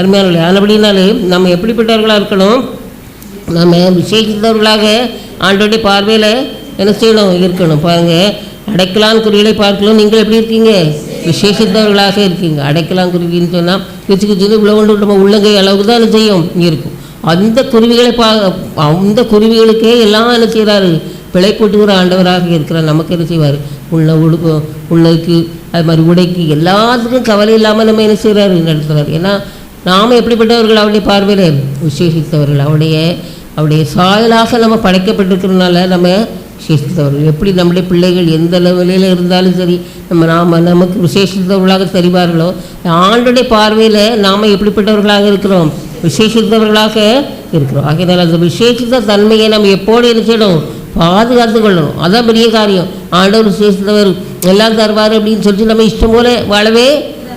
அருமையான அதுபடினாலே நம்ம எப்படிப்பட்டவர்களாக இருக்கணும்? நம்ம விசேஷித்தவர்களாக ஆண்டோடைய பார்வையில் என்ன செய்யணும்? இருக்கணும். பாருங்கள் அடைக்கலான் குருவிகளை பார்க்கலாம் நீங்கள் எப்படி இருக்கீங்க? விசேஷித்தவர்களாக இருக்கீங்க. அடைக்கலான் குருவின்னு சொன்னால் கிச்சு கிச்சு இவ்வளோ கொண்டு நம்ம உள்ளங்கை அளவுக்கு தான் என்ன செய்யும்? இருக்கும். அந்த குருவிகளை பா அந்த குருவிகளுக்கே எல்லாம் என்ன செய்கிறாரு பிழை போட்டுக்கிற ஆண்டவராக இருக்கிறார். நமக்கு என்ன செய்வார்? உள்ள உடுக்கும் உள்ளதுக்கு அது மாதிரி உடைக்கு எல்லாத்துக்கும் கவலை இல்லாமல் நம்ம என்ன செய்கிறாரு நடத்துகிறார் ஏன்னா நாம் எப்படிப்பட்டவர்கள் அவருடைய பார்வையில்? விசேஷித்தவர்கள். அவருடைய அவருடைய சாயலாக நம்ம படைக்கப்பட்டிருக்கிறதுனால நம்ம விசேஷித்தவர்கள். எப்படி நம்முடைய பிள்ளைகள் எந்த லெவலில் இருந்தாலும் சரி நம்ம நாம் நமக்கு விசேஷித்தவர்களாக தெரிவார்களோ ஆண்டுடைய பார்வையில் நாம் எப்படிப்பட்டவர்களாக இருக்கிறோம்? விசேஷித்தவர்களாக இருக்கிறோம். ஆகையினால் அந்த விசேஷித்த தன்மையை நம்ம எப்போது என்ன பாதுகாத்து கொள்ளணும். அதான் பெரிய காரியம். ஆண்டவர் விசேஷித்தவர் எல்லாம் தருவார் அப்படின்னு சொல்லிட்டு நம்ம இஷ்டம் போல வாழவே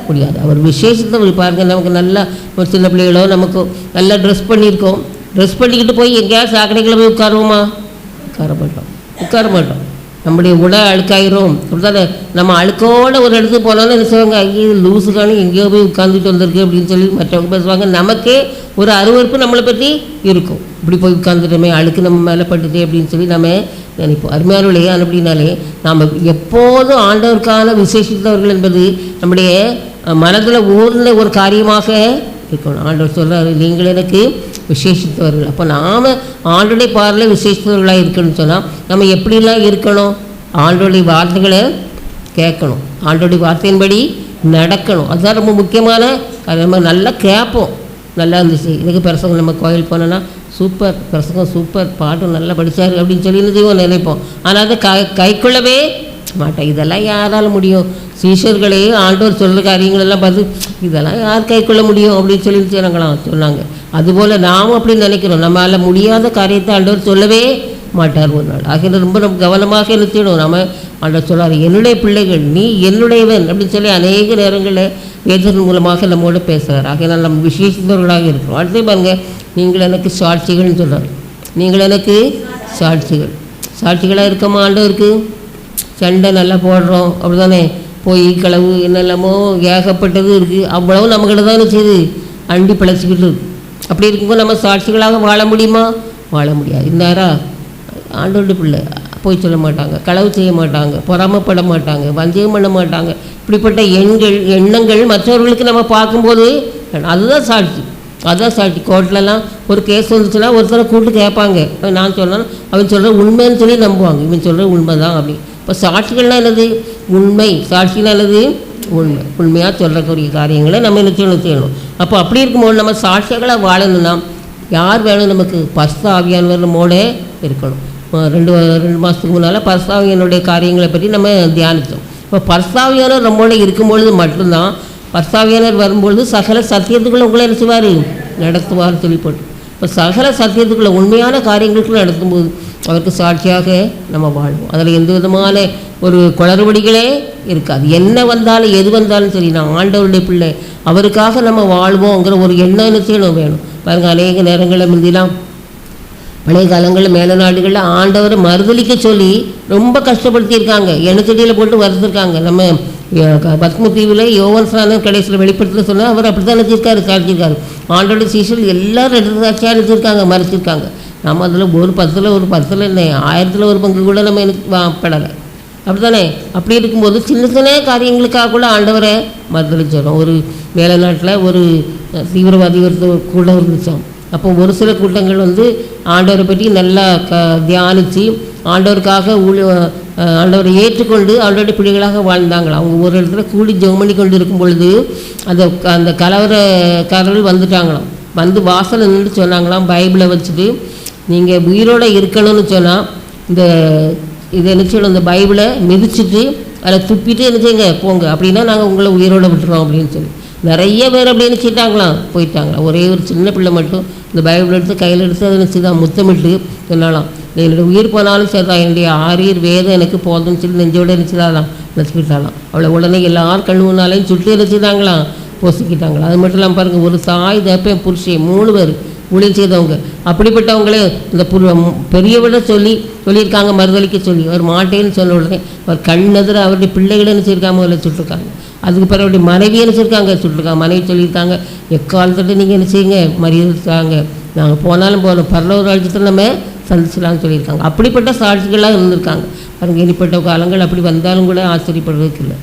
முடியாது. அவர் விசேஷத்தை பாருங்க நமக்கு நல்லா ஒரு சின்ன பிள்ளைகளோ நமக்கு நல்லா ட்ரெஸ் பண்ணியிருக்கோம். ட்ரெஸ் பண்ணிக்கிட்டு போய் எங்கேயாவது சாக்கடைகளை போய் உட்காருவோமா? உட்கார மாட்டோம். உட்கார மாட்டோம். நம்முடைய உடல் அழுக்காயிரும். அப்படித்தானே? நம்ம அழுக்கோட ஒரு இடத்துக்கு போனாலும் என்ன செய்வாங்க? ஐயோ லூஸுக்கான எங்கேயோ போய் உட்காந்துட்டு வந்திருக்கு அப்படின்னு சொல்லி மற்றவங்க பேசுவாங்க. நமக்கே ஒரு அருவருப்பு நம்மளை பற்றி இருக்கும். இப்படி போய் உட்காந்துட்டோமே அழுக்கு நம்ம மேலே பட்டுட்டே அப்படின்னு சொல்லி நம்ம நினைப்போம். அருமையானவர்களே அப்படின்னாலே நாம் எப்போதும் ஆண்டவருக்கான விசேஷித்தவர்கள் என்பது நம்முடைய மனதில் ஊர்ந்த ஒரு காரியமாக இருக்கணும். ஆண்டவர் சொல்கிறார் நீங்கள் எனக்கு விசேஷித்தவர்கள். அப்போ நாம் ஆண்டோடைய பார்வையில் விசேஷித்தவர்களாக இருக்கணும்னு சொன்னால் நம்ம எப்படிலாம் இருக்கணும்? ஆண்டோடைய வார்த்தைகளை கேட்கணும். ஆண்டோடைய வார்த்தையின்படி நடக்கணும். அதுதான் ரொம்ப முக்கியமான அது நம்ம நல்லா கேட்போம். நல்லா இருந்துச்சு. இதுக்கு பிரசங்கம் நம்ம கோயில் போனோன்னா சூப்பர் பிரசங்கம் சூப்பர் பாட்டும் நல்லா படித்தார் அப்படின்னு சொல்லி செய்வோம் நினைப்போம். ஆனால் அதை கை கைக்குள்ளவே மாட்டேன். இதெல்லாம் யாரால முடியும்? சீஷர்களே ஆண்டவர் சொல்கிற காரியங்களெல்லாம் பார்த்து இதெல்லாம் யார் கைக்கொள்ள முடியும் அப்படின்னு சொல்லி சொன்னாங்களாம் சொன்னாங்க. அதுபோல் நாம் அப்படி நினைக்கிறோம். நம்மளால் முடியாத காரியத்தை ஆண்டவர் சொல்லவே மாட்டார் ஒரு நாள். ஆகிய ரொம்ப நம்ம கவனமாக என்ன நம்ம ஆண்டவர் சொல்கிறார் என்னுடைய பிள்ளைகள் நீ என்னுடையவன் அப்படின்னு சொல்லி அநேக நேரங்களில் வேதத்தின் மூலமாக நம்மோடு பேசுகிறார் ஆகையினால் நம்ம விசேஷத்தவர்களாக இருக்கிறோம். அடுத்து பாருங்க நீங்கள் எனக்கு சாட்சிகள்னு சொல்கிறார் நீங்கள் எனக்கு சாட்சிகள். சாட்சிகளாக இருக்கமா ஆண்டவருக்கு? சண்டை நல்லா போடுறோம். அப்படி தானே போய் களவு என்னெல்லாமோ ஏகப்பட்டது இருக்குது அவ்வளவு நம்மக்கிட்ட தான் செய்யுது அண்டி பிழைச்சிக்கிட்டு இருக்கு. அப்படி இருக்கும்போது நம்ம சாட்சிகளாக வாழ முடியுமா? வாழ முடியாது. இன்னாரா ஆண்டோண்டு பிள்ளை. போய் சொல்ல மாட்டாங்க. களவு செய்ய மாட்டாங்க. பொறாமப்பட மாட்டாங்க. வந்தயம் பண்ண மாட்டாங்க. இப்படிப்பட்ட எண்கள் எண்ணங்கள் மற்றவர்களுக்கு நம்ம பார்க்கும்போது அதுதான் சாட்சி. அதுதான் சாட்சி. கோர்ட்லலாம் ஒரு கேஸ் வந்துச்சுன்னா ஒருத்தரை கூப்பிட்டு கேட்பாங்க. நான் சொன்னேன் அவன் சொல்கிற உண்மைன்னு சொல்லி நம்புவாங்க. இவன் சொல்கிற உண்மை தான் அப்படி இப்போ சாட்சிகள்னா என்னது உண்மை. சாட்சினா என்னது உண்மை. உண்மையாக சொல்லக்கூடிய காரியங்களை நம்ம என்ன செய்யணும் செய்யணும். அப்போ அப்படி இருக்கும்போது நம்ம சாட்சிகளாக வாழணும்னா யார் வேணும் நமக்கு? பஸ்த ஆவியானவர் இருக்கணும். ரெண்டு ரெண்டு மாதத்துக்கு முன்னால் பர்சாவியனுடைய காரியங்களை பற்றி நம்ம தியானித்தோம். இப்போ பர்சாவியானவர் நம்மோட இருக்கும்பொழுது மட்டும்தான் பர்சாவியானர் வரும்பொழுது சகல சத்தியத்துக்குள்ளே உங்களை என்ன செய்வார்? நடத்துவார் சொல்லி போட்டு இப்போ சகல சத்தியத்துக்குள்ளே உண்மையான காரியங்களுக்கு நடத்தும்போது அவருக்கு சாட்சியாக நம்ம வாழ்வோம். அதில் எந்த விதமான ஒரு குளறுபடிகளே இருக்காது. என்ன வந்தாலும் எது வந்தாலும் சரி நான் ஆண்டவருடைய பிள்ளை அவருக்காக நம்ம வாழ்வோங்கிற ஒரு எண்ணம் என்ன செய்யணும் வேணும். பாருங்க அநேக நேரங்களில் முந்திலாம் பழைய காலங்களில் மேல நாடுகளில் ஆண்டவரை மறுதளிக்க சொல்லி ரொம்ப கஷ்டப்படுத்தியிருக்காங்க. எண்ணச்செடியில் போட்டு வறுத்துருக்காங்க நம்ம பத்மதீவில் க- யோவன் ஸ்நானம் கடைசியில் வெளிப்படுத்த சொன்னால் அவர் அப்படி தான் நினச்சிருக்காரு சாதிச்சிருக்காரு ஆண்டோட சீசல் எல்லாரும் ரெண்டு சாட்சியாக நினச்சிருக்காங்க மறைச்சிருக்காங்க நம்ம அதில் ஒரு பத்தில் ஒரு பத்தில் இல்லை ஆயிரத்தில் ஒரு பங்கு கூட நம்ம எனக்கு படலை அப்படிதானே அப்படி இருக்கும்போது சின்ன சின்ன காரியங்களுக்காக கூட ஆண்டவரை மறுதளிச்சிடும் ஒரு வேலை நாட்டில் ஒரு தீவிரவாதி கூட இருந்துச்சோம். அப்போ ஒரு சில கூட்டங்கள் வந்து ஆண்டவரை பற்றி நல்லா க தியானித்து ஆண்டவருக்காக ஊழி ஆண்டவரை ஏற்றுக்கொண்டு ஆண்டவருடைய பிள்ளைகளாக வாழ்ந்தாங்களாம். அவங்க ஒரு இடத்துல கூடி ஜெபம் பண்ணி கொண்டு இருக்கும் பொழுது அந்த அந்த கலவரக்காரர்கள் வந்துட்டாங்களாம். வந்து வாசலில் நின்று சொன்னாங்களாம் பைபிளை வச்சுட்டு. நீங்கள் உயிரோட இருக்கணும்னு சொன்னால் இந்த இதை என்ன செய்யணும் இந்த பைபிளை மிதிச்சிட்டு அதில் துப்பிட்டு என்ன செய்யுங்க போங்க. அப்படின்னா நாங்கள் உங்களை உயிரோடு விட்டுறோம் அப்படின்னு சொல்லி. நிறைய பேர் அப்படி நினச்சிட்டாங்களாம் போயிட்டாங்களாம். ஒரே ஒரு சின்ன பிள்ளை மட்டும் இந்த பைபிள் எடுத்து கையில் எடுத்து அதை நினச்சிதான் முத்தமிட்டு சொன்னாலாம். என்னுடைய உயிர் போனாலும் சரிதான். என்னுடைய ஆரியர் வேதம் எனக்கு போதும்னு சொல்லி நெஞ்சோட நினச்சிதாலாம் நினச்சிக்கிட்டாலாம் அவளை உடனே எல்லாரும் கண்ணு முன்னாலையும் சுட்டு நினச்சிதாங்களாம் பொசுக்கிட்டாங்களா அது மட்டும் இல்லாமல் பாருங்கள் ஒரு தாய் தப்பேன் புருஷன் மூணு பேர். ஊழியம் செய்தவங்க. அப்படிப்பட்டவங்களே இந்த புரு- பெரியவரை சொல்லி சொல்லியிருக்காங்க மறுதளிக்க சொல்லி. அவர் மாட்டேன்னு சொல்ல உடனே அவர் கண்ணெதிர அவருடைய பிள்ளைகளை என்ன செய்யிருக்காங்க முதல்ல சுட்டிருக்காங்க அதுக்கு பிறகு அவருடைய மனைவி என்ன சொல்லியிருக்காங்க சுட்டிருக்காங்க மனைவி சொல்லியிருக்காங்க எக்காலத்துல நீங்கள் என்ன செய்யுங்க? மரியாதைக்காங்க நாங்கள் போனாலும் போகணும் பரலோக ராஜ்யத்தில் நம்ம சந்திச்சலாம்னு சொல்லியிருக்காங்க. அப்படிப்பட்ட சாட்சிகளாக இருந்திருக்காங்க. பாருங்கள் இனிப்பட்ட காலங்கள் அப்படி வந்தாலும் கூட ஆச்சரியப்படுறதுக்கு இல்லை.